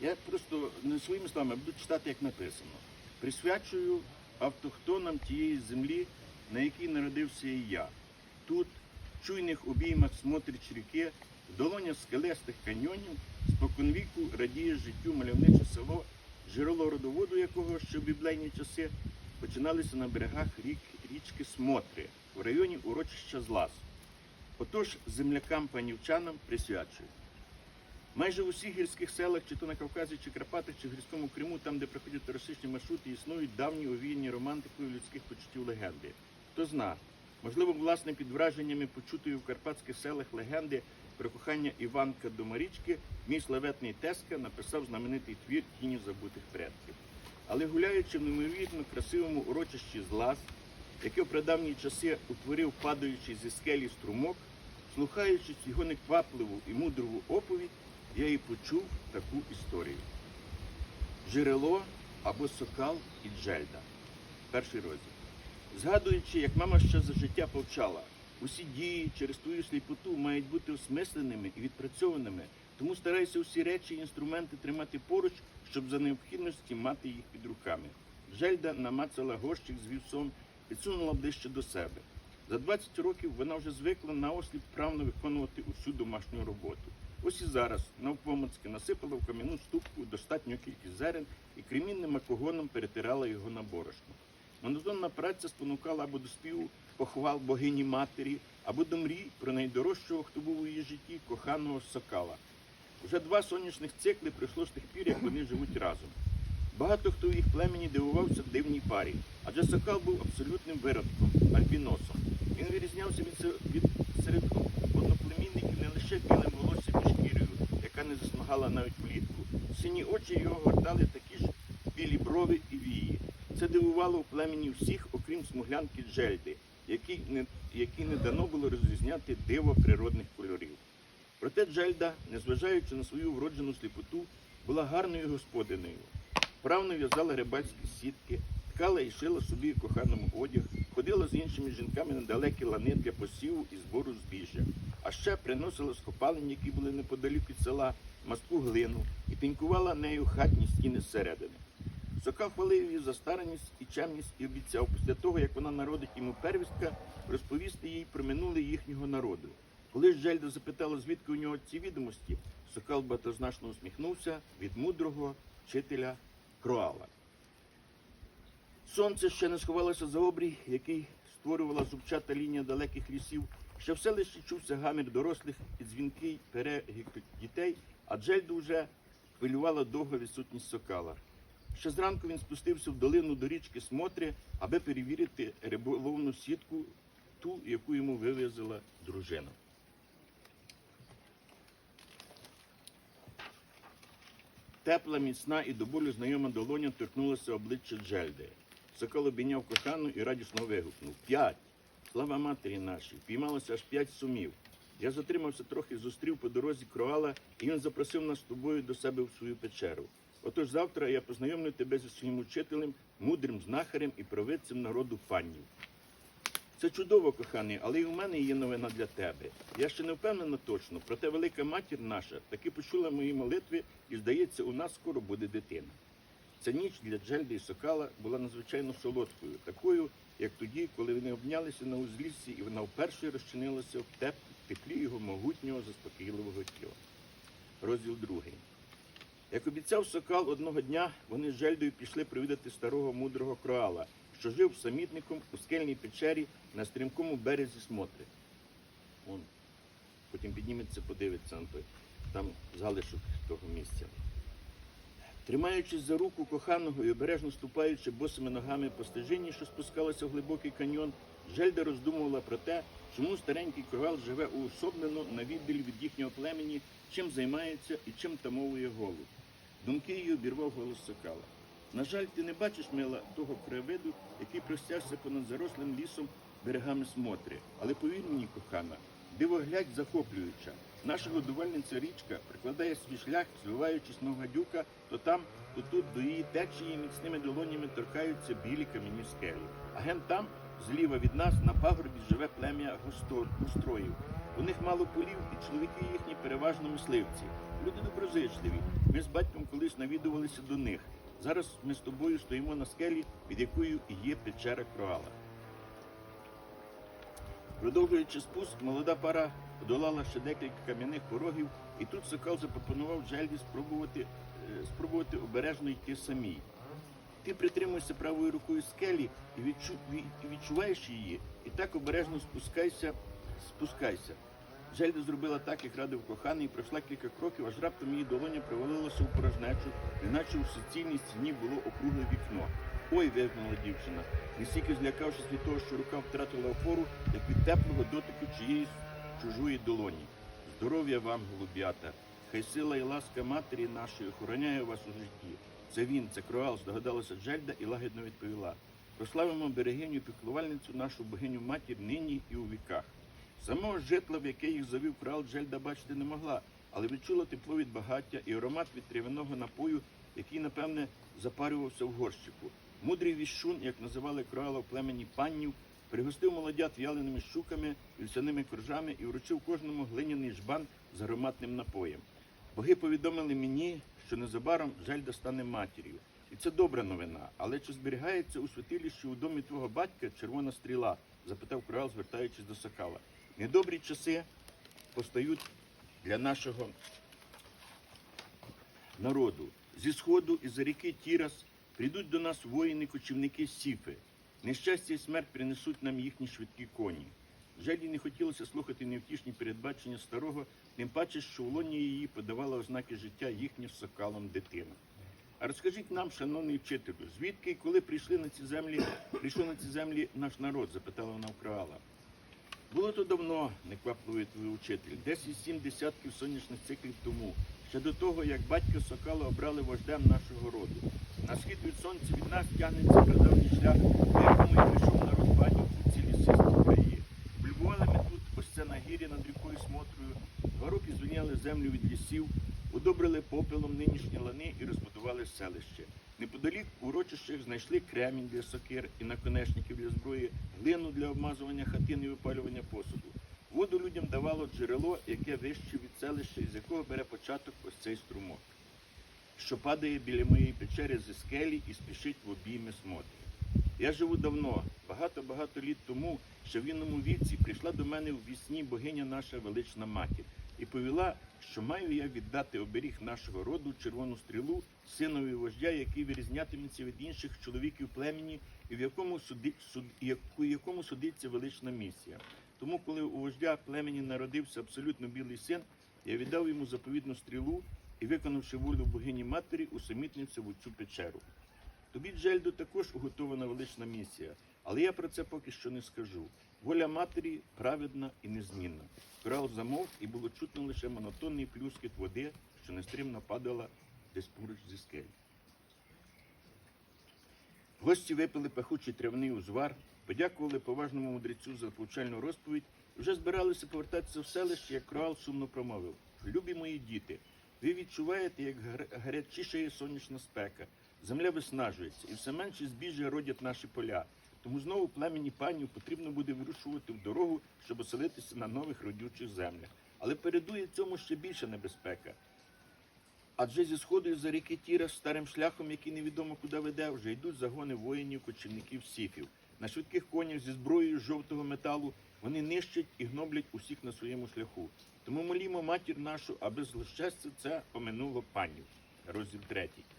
Я просто не своїми словами буду читати, як написано. Присвячую автохтонам тієї землі, на якій народився і я. Тут, в чуйних обіймах смотрич ріки, в долонях скелестих каньйонів, споконвіку радіє життю мальовниче село, джерело родоводу якого ще в біблейні часи починалися на берегах рік, річки Смотри в районі урочища Злаз. Отож, землякам панівчанам присвячую. Майже в усіх гірських селах, чи то на Кавказі, чи Карпатах, чи в гірському Криму, там, де проходять туристичні маршрути, існують давні овіяні романтикою людських почуттів легенди. Хто зна, можливо, власне під враженнями почутої в карпатських селах легенди про кохання Іванка до Марічки, мій славетний Теска написав знаменитий твір Тіні забутих предків. Але гуляючи в неймовірно красивому урочищі Злаз, яке в прадавні часи утворив падаючий зі скелі струмок, слухаючи його неквапливу і мудрову оповідь, я і почув таку історію. Джерело або сокал і джельда. Перший розділ. Згадуючи, як мама ще за життя повчала, усі дії через твою сліпоту мають бути осмисленими і відпрацьованими, тому старайся усі речі і інструменти тримати поруч, щоб за необхідності мати їх під руками. Джельда намацала горщик з вівсом, підсунула ближче до себе. За 20 років вона вже звикла наосліп вправно виконувати усю домашню роботу. Ось і зараз навпомацьки насипала в кам'яну ступку достатню кількість зерен і кремінним макогоном перетирала його на борошно. Монотонна праця спонукала або до співу похвал богині матері, або до мрій про найдорожчого, хто був у її житті, коханого сокала. Уже два сонячних цикли пройшло з тих пір, як вони живуть разом. Багато хто в їх племені дивувався в дивній парі, адже сокал був абсолютним виродком, альбіносом. Він вирізнявся від, серед одноплемінників не лише білим волоссям яка навіть влітку. Сині очі його гортали такі ж білі брови і вії. Це дивувало в племені всіх, окрім смуглянки Джельди, якій не, якій не дано було розрізняти диво природних кольорів. Проте Джельда, незважаючи на свою вроджену сліпоту, була гарною господинею. Вправно в'язала рибальські сітки, ткала і шила собі коханому одяг, ходила з іншими жінками на далекі лани для посіву і збору збіжжя. А ще приносила з копалень, які були неподалік від села, мастку глину і пінькувала нею хатні стіни зсередини. Сокал хвалив її за старанність і чемність і обіцяв після того, як вона народить йому первістка, розповісти їй про минуле їхнього народу. Коли ж Джельда запитала, звідки у нього ці відомості, Сокал багатозначно усміхнувся від мудрого вчителя Кроала. Сонце ще не сховалося за обрій, який створювала зубчата лінія далеких лісів. Ще в селищі чувся гамір дорослих і дзвінкий перегік дітей, а Джельду вже хвилювала довга відсутність сокала. Ще зранку він спустився в долину до річки Смотри, аби перевірити риболовну сітку, ту, яку йому вивезла дружина. Тепла, міцна і до болю знайома долоня торкнулася обличчя Джельди. Сокол обійняв кохану і радісно вигукнув П'ять! Слава матері нашій! Піймалося аж п'ять сумів. Я затримався трохи, зустрів по дорозі кроала, і він запросив нас з тобою до себе в свою печеру. Отож завтра я познайомлю тебе зі своїм учителем, мудрим знахарем і провидцем народу фанів. Це чудово, коханий, але і у мене є новина для тебе. Я ще не впевнена точно, проте велика матір наша таки почула мої молитви, і здається, у нас скоро буде дитина. Ця ніч для Джельди і Сокала була надзвичайно солодкою, такою, як тоді, коли вони обнялися на узліссі, і вона вперше розчинилася в теп- теплі його могутнього заспокійливого тіла. Розділ другий. Як обіцяв Сокал, одного дня вони з Жельдою пішли провідати старого мудрого Кроала, що жив самітником у скельній печері на стрімкому березі Смотри. Он потім підніметься, подивиться на той, там залишок того місця. Тримаючись за руку коханого і обережно ступаючи босими ногами по стежині, що спускалася в глибокий каньйон, Жельда роздумувала про те, чому старенький ковал живе уособлено на відділі від їхнього племені, чим займається і чим тамовує голод. Думки її обірвав голос сокала. На жаль, ти не бачиш, мила, того краєвиду, який простягся понад зарослим лісом берегами смотри. Але повір мені, кохана, дивоглядь захоплююча. Наша годувальниця річка прикладає свій шлях, звиваючись на гадюка, то там, то тут до її течії міцними долонями торкаються білі кам'яні скелі. А ген там, зліва від нас, на пагорбі живе плем'я густроїв. У них мало полів, і чоловіки їхні переважно мисливці. Люди доброзичливі. Ми з батьком колись навідувалися до них. Зараз ми з тобою стоїмо на скелі, під якою є печера Кроала. Продовжуючи спуск, молода пара подолала ще декілька кам'яних порогів, і тут сокал запропонував Джельді спробувати, е, спробувати обережно йти самій. Ти притримуйся правою рукою скелі і відчу, відчуваєш її, і так обережно спускайся, спускайся. Джельда зробила так, як радив коханий, і пройшла кілька кроків, аж раптом її долоня провалилася у порожнечу, неначе у суцільній стіні було округле вікно. Ой, вигукнула дівчина, настільки злякавшись від того, що рука втратила опору, як від теплого дотику чиєїсь чужої долоні. Здоров'я вам, голуб'ята! Хай сила і ласка матері нашої охороняє вас у житті. Це він, це Кроал, здогадалася Джельда і лагідно відповіла. Прославимо берегиню піклувальницю нашу богиню матір нині і у віках. Самого житла, в яке їх завів Кроал, Джельда бачити не могла, але відчула тепло від багаття і аромат від травяного напою, який, напевне, запарювався в горщику. Мудрий віщун, як називали Кроала в племені паннів, пригостив молодят в'яленими щуками, вівсяними коржами і вручив кожному глиняний жбан з ароматним напоєм. Боги повідомили мені, що незабаром Джельда стане матір'ю. І це добра новина. Але чи зберігається у святилищі у домі твого батька червона стріла? запитав корал, звертаючись до сокала. Недобрі часи постають для нашого народу. Зі сходу і за ріки Тірас прийдуть до нас воїни-кочівники Сіфи. Нещастя і смерть принесуть нам їхні швидкі коні. Жеді не хотілося слухати невтішні передбачення старого, тим паче, що в лоні її подавала ознаки життя їхня з сокалом дитина. А розкажіть нам, шановний вчителю, звідки і коли прийшли на ці землі, прийшов на ці землі наш народ? запитала вона у Краала. Було то давно, неквапливий твій учитель, десь із сім десятків сонячних циклів тому, ще до того, як батько Сокала обрали вождем нашого роду. На схід від сонця від нас тягнеться прадавній шлях, по якому і прийшов народ панів у ці ліси з краї. Облюбували ми тут ось це нагір'я над рікою Смотрою, два роки звільняли землю від лісів, удобрили попелом нинішні лани і розбудували селище. Неподалік у урочищах знайшли кремінь для сокир і наконечників для зброї, глину для обмазування хатин і випалювання посуду. Воду людям давало джерело, яке вище від селища, із якого бере початок ось цей струмок, що падає біля моєї печери зі скелі і спішить в обійми смотри. Я живу давно, багато-багато літ тому, що в вінному віці прийшла до мене у вісні богиня наша велична матір і повіла, що маю я віддати оберіг нашого роду червону стрілу синові вождя, який вирізнятиметься від інших чоловіків племені, і в якому суди, суд, якому судиться велична місія. Тому, коли у вождя племені народився абсолютно білий син, я віддав йому заповідну стрілу і, виконавши волю богині матері, усамітнився в цю печеру. Тобі, Джельду, також уготована велична місія, але я про це поки що не скажу. Воля матері праведна і незмінна. Корал замовк, і було чутно лише монотонний плюскіт води, що нестримно падала десь поруч зі скель. Гості випили пахучий травний узвар, подякували поважному мудрецю за повчальну розповідь і вже збиралися повертатися в селище, як Кроал сумно промовив. Любі мої діти, ви відчуваєте, як гарячішає сонячна спека. Земля виснажується, і все менше збіжжя родять наші поля. Тому знову племені панів потрібно буде вирушувати в дорогу, щоб оселитися на нових родючих землях. Але передує цьому ще більша небезпека. Адже зі сходу за ріки Тіра старим шляхом, який невідомо куди веде, вже йдуть загони воїнів, кочівників сіфів. На швидких конях зі зброєю жовтого металу вони нищать і гноблять усіх на своєму шляху. Тому молімо матір нашу, аби злощастя це поминуло панів. Розділ третій.